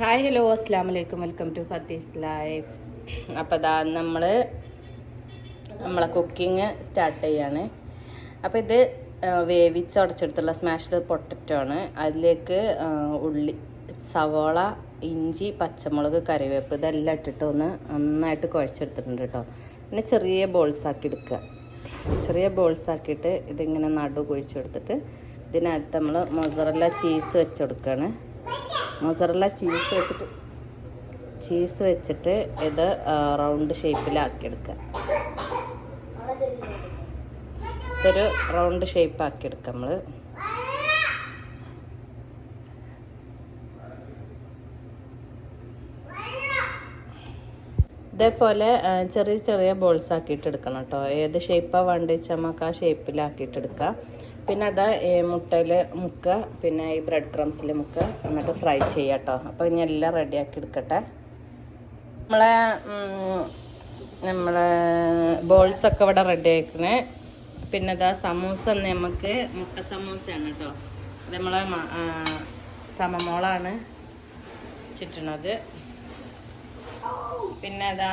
Hi hello അസ്സാം വലൈക്കും welcome to ഫത്തീസ് life അപ്പോൾ ഇതാ നമ്മൾ നമ്മളെ കുക്കിങ് സ്റ്റാർട്ട് ചെയ്യാണ്. അപ്പോൾ ഇത് വേവിച്ച് ഉടച്ചെടുത്തുള്ള സ്മാഷ്ഡ് പൊട്ടറ്റോ ആണ്. അതിലേക്ക് ഉള്ളി സവോള ഇഞ്ചി പച്ചമുളക് കറിവേപ്പ് ഇതെല്ലാം ഇട്ടിട്ട് ഒന്ന് നന്നായിട്ട് കുഴച്ചെടുത്തിട്ടുണ്ട് കേട്ടോ പിന്നെ ചെറിയ ബോൾസ് ആക്കി എടുക്കുക. ചെറിയ ബോൾസ് ആക്കിയിട്ട് ഇതിങ്ങനെ നടു കുഴിച്ചെടുത്തിട്ട് ഇതിനകത്ത് നമ്മൾ മൊസറല്ല ചീസ് വെച്ച് കൊടുക്കുകയാണ്. മൊസറല്ല ചീസ് വെച്ചിട്ട് ചീസ് വെച്ചിട്ട് ഇത് റൗണ്ട് ഷേപ്പിലാക്കിയെടുക്കുക. ഇതൊരു റൗണ്ട് ഷേപ്പ് ആക്കിയെടുക്കുക നമ്മൾ ഇതേപോലെ ചെറിയ ചെറിയ ബോൾസ് ആക്കിയിട്ട് എടുക്കണം കേട്ടോ. ഏത് ഷേപ്പാണ് വേണ്ടത് വെച്ചാൽ നമുക്ക് ആ ഷേപ്പിലാക്കിയിട്ട് എടുക്കാം പിന്നെ അത് മുട്ടയിൽ മുക്ക പിന്നെ ഈ ബ്രെഡ് ക്രംസിൽ മുക്ക എന്നിട്ട് ഫ്രൈ ചെയ്യാട്ടോ. അപ്പോൾ ഇനി എല്ലാം റെഡിയാക്കി എടുക്കട്ടെ. നമ്മളെ നമ്മളെ ബോൾസ് ഒക്കെ ഇവിടെ റെഡി ആക്കണേ പിന്നെ ഇതാ സമൂസ നമുക്ക് മുട്ട സമൂസയാണ് കേട്ടോ അത് നമ്മളെ സമമോളാണ് ചുറ്റണത് പിന്നെ അതാ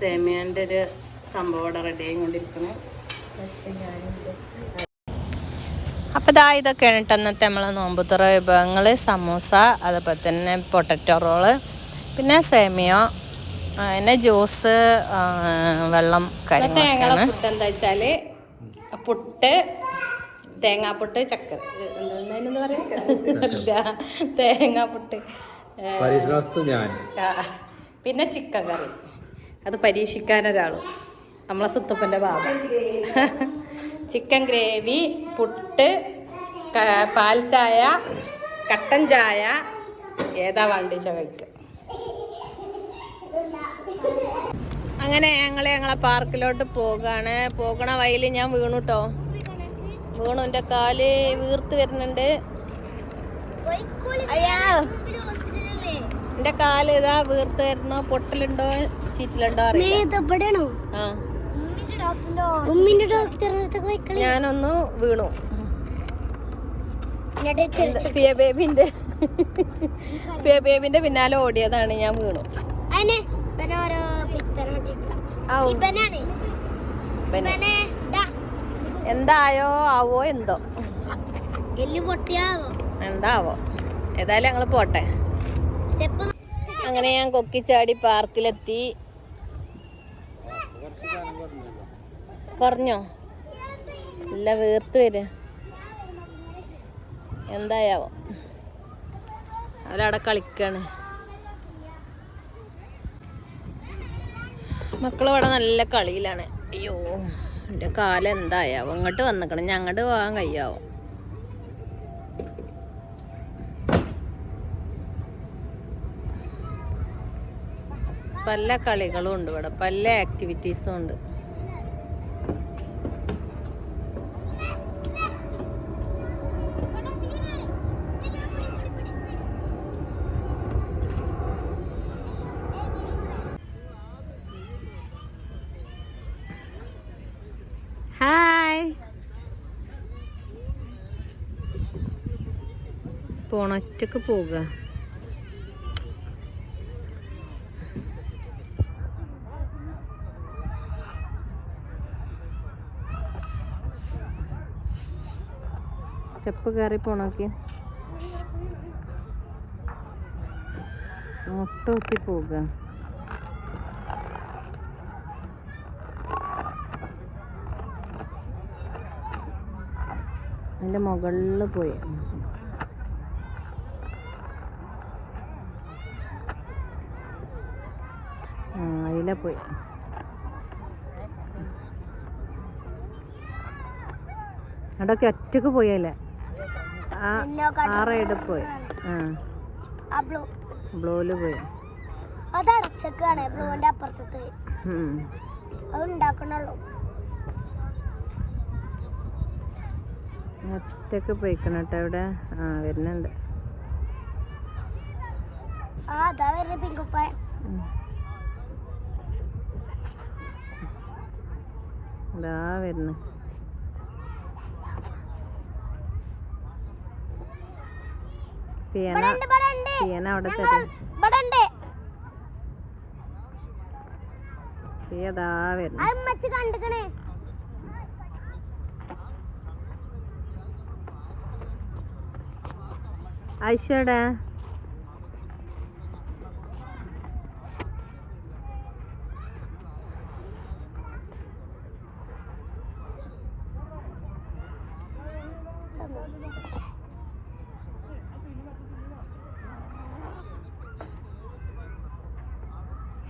സേമിയന്റെ ഒരു സംഭവം ഇവിടെ റെഡി ആയിക്കൊണ്ടിരിക്കുന്നു അപ്പോൾ ഇതാ ഇതൊക്കെയാണ് കേട്ടോ ഇന്നത്തെ നമ്മളെ നോമ്പുത്തുറ വിഭവങ്ങൾ സമൂസ അതുപോലെ തന്നെ പൊട്ടറ്റോ റോൾ പിന്നെ സേമിയോ പിന്നെ ജ്യൂസ് വെള്ളം കാര്യങ്ങളൊക്കെയാണ്. ഫുഡ് എന്താ വെച്ചാൽ പുട്ട് തേങ്ങാപ്പുട്ട് ചക്ക എന്താ പറയാ? തേങ്ങാപ്പുട്ട് പിന്നെ ചിക്കൻ കറി. അത് പരീക്ഷിക്കാൻ ഒരാളും. നമ്മളെ സുത്തപ്പന്റെ ബാബ. ചിക്കൻ ഗ്രേവി പുട്ട് പാൽ ചായ കട്ടൻ ചായ ഏതാ വണ്ടിച്ച കഴിക്കുക അങ്ങനെ ഞങ്ങൾ ഞങ്ങളെ പാർക്കിലോട്ട് പോകാണ്. പോകണ വഴിയിൽ ഞാൻ വീണു കേട്ടോ വീണു. എന്റെ കാൽ വീർത്ത് വരുന്നുണ്ട്. അയ്യാ. എന്റെ കാൽ ഇതാ വീർത്ത് വരുന്നോ. പൊട്ടലുണ്ടോ? ചീറ്റലുണ്ടോ അറിയാം ആ. ഉമ്മിന്റെ ഡോക്ടറെ പോയിക്കളി. ഞാനൊന്ന് വീണു. ഫിയ ബേബിന്റെ ഫിയ ബേബിന്റെ പിന്നാലെ ഓടിയതാണ് ഞാൻ വീണു. എന്തായോ ആവോ എന്തോ. എന്താവോ. ഏതായാലും ഞങ്ങൾ പോട്ടെ. സ്റ്റെപ്പ് അങ്ങനെ ഞാൻ കൊക്കിച്ചാടി പാർക്കിലെത്തി. കുറഞ്ഞോ ഇല്ല വീർത്ത് വരിക എന്തായാവോ? അവരവിടെ കളിക്കാണ്. മക്കൾ ഇവിടെ നല്ല കളിയിലാണ്. അയ്യോ എന്റെ കാലം എന്തായാവോ? ഇങ്ങോട്ട് വന്നിക്കണം. ഞങ്ങോട്ട് പോകാൻ കഴിയാവോ? പല കളികളും ഉണ്ട് ഇവിടെ. പല ആക്ടിവിറ്റീസും ഉണ്ട്. ഹായ്. പോണൊറ്റക്ക് പോവുക. സ്റ്റെപ്പ് കയറി പോണോക്കി. മുട്ട പോവുക. അതിന്റെ മുകളിൽ പോയി. അതിലെ പോയി. അവിടെയൊക്കെ ഒറ്റയ്ക്ക് പോയല്ലേ? ആ റൈഡിൽ പോയി. ആ. ബ്ലൂൽ ബ്ലൂ. പോയി. അത് അടച്ചേക്കാണ് ബ്ലൂവിന്റെ അപ്പുറത്തത് ഉം. അത് ഉണ്ടാക്കണുള്ളൂ. ഒറ്റയ്ക്ക് പോയിക്കണം കേട്ടോ ഇവിടെ ആ വരുന്നുണ്ട്. ഇതാ വരുന്നു പിയന അവിടെ ഞങ്ങൾ തരും. ഇവിടെ ഉണ്ട്. പിയ അതാ വരുന്നു. ഐശ്വടെ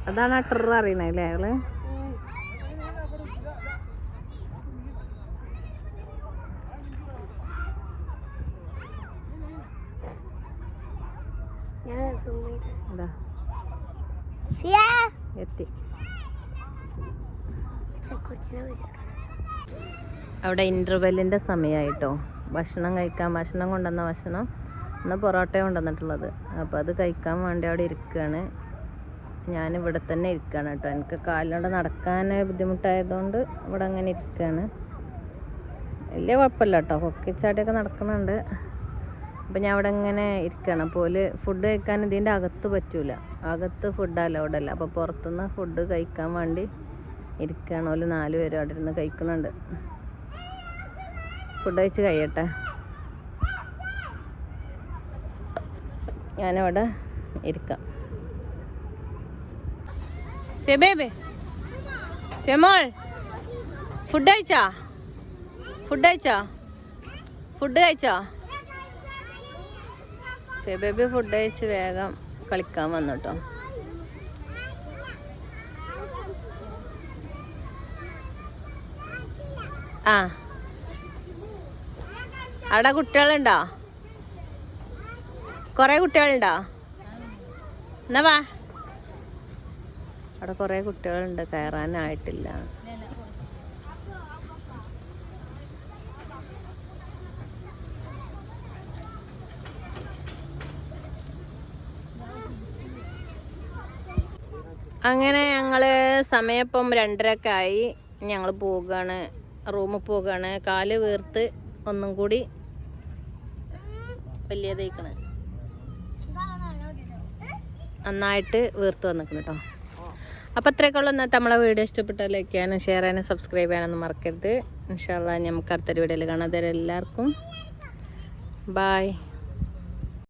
അതാണ് ആ ട്രിർ അറിയണേ അല്ലേ അവൾ ഞാൻ zoom ചെയ്ത്. എന്താ സിയാ എത്തി. അവിടെ ഇന്റർവെല്ലിന്റെ സമയമായിട്ടോ ഭക്ഷണം കഴിക്കാൻ ഭക്ഷണം കൊണ്ടുവന്ന ഭക്ഷണം. ഇന്ന് പൊറോട്ട കൊണ്ടുവന്നിട്ടുള്ളത്. അപ്പോൾ അത് കഴിക്കാൻ വേണ്ടി അവിടെ ഇരിക്കുകയാണ് ഞാൻ ഇവിടെ തന്നെ ഇരിക്കുകയാണ് കേട്ടോ. എനിക്ക് കാലിലൂടെ നടക്കാൻ ബുദ്ധിമുട്ടായതുകൊണ്ട് ഇവിടെ അങ്ങനെ ഇരിക്കുകയാണ് വലിയ കുഴപ്പമില്ല കേട്ടോ. കൊക്കിച്ചാടിയൊക്കെ നടക്കുന്നുണ്ട്. അപ്പം ഞാൻ അവിടെ ഇങ്ങനെ ഇരിക്കുകയാണ് അപ്പോൾ ഫുഡ് കഴിക്കാൻ ഇതിന്റെ അകത്ത് പറ്റൂല. അകത്ത് ഫുഡ് അലൗഡ് അല്ല. അപ്പോൾ പുറത്തുനിന്ന് ഫുഡ് കഴിക്കാൻ വേണ്ടി ഇരിക്കുകയാണ് ഓൽ നാല് പേരും അവിടെ ഇരുന്ന് കഴിക്കുന്നുണ്ട്. ഫുഡ് കഴിച്ച് കഴിയട്ടെ. ഞാനവിടെ ഇരിക്കാം. ഫുഡ് കഴിച്ചാ? ഫുഡ് കഴിച്ചാ? ഫുഡ് കഴിച്ചാ? ഫുഡ് കഴിച്ച് വേഗം കളിക്കാൻ വന്നു കേട്ടോ ആ. അവിടെ കുട്ടികളുണ്ടോ? കൊറേ കുട്ടികളുണ്ടോ? എന്നാ വാ. അവിടെ കൊറേ കുട്ടികളുണ്ട് കയറാനായിട്ടില്ല അങ്ങനെ ഞങ്ങൾ സമയപ്പം ഇപ്പം രണ്ടരക്കെ ആയി ഞങ്ങൾ പോവുകയാണ് റൂമിൽ പോവുകയാണ് കാൽ വീർത്ത് ഒന്നും കൂടി വലിയ തേക്കണ് നന്നായിട്ട് വീർത്ത് വന്നിക്കണം കേട്ടോ അപ്പം അത്രയൊക്കെയുള്ള ഇന്നത്തെ നമ്മളെ വീഡിയോ ഇഷ്ടപ്പെട്ടാൽ ലൈക്ക് ചെയ്യാനും ഷെയർ ചെയ്യാനും സബ്സ്ക്രൈബ് ചെയ്യാനൊന്നും മറക്കരുത്. ഇൻഷാല്ല നമുക്ക് അടുത്തൊരു വീഡിയോയിൽ കാണാതെ എല്ലാവർക്കും ബായ്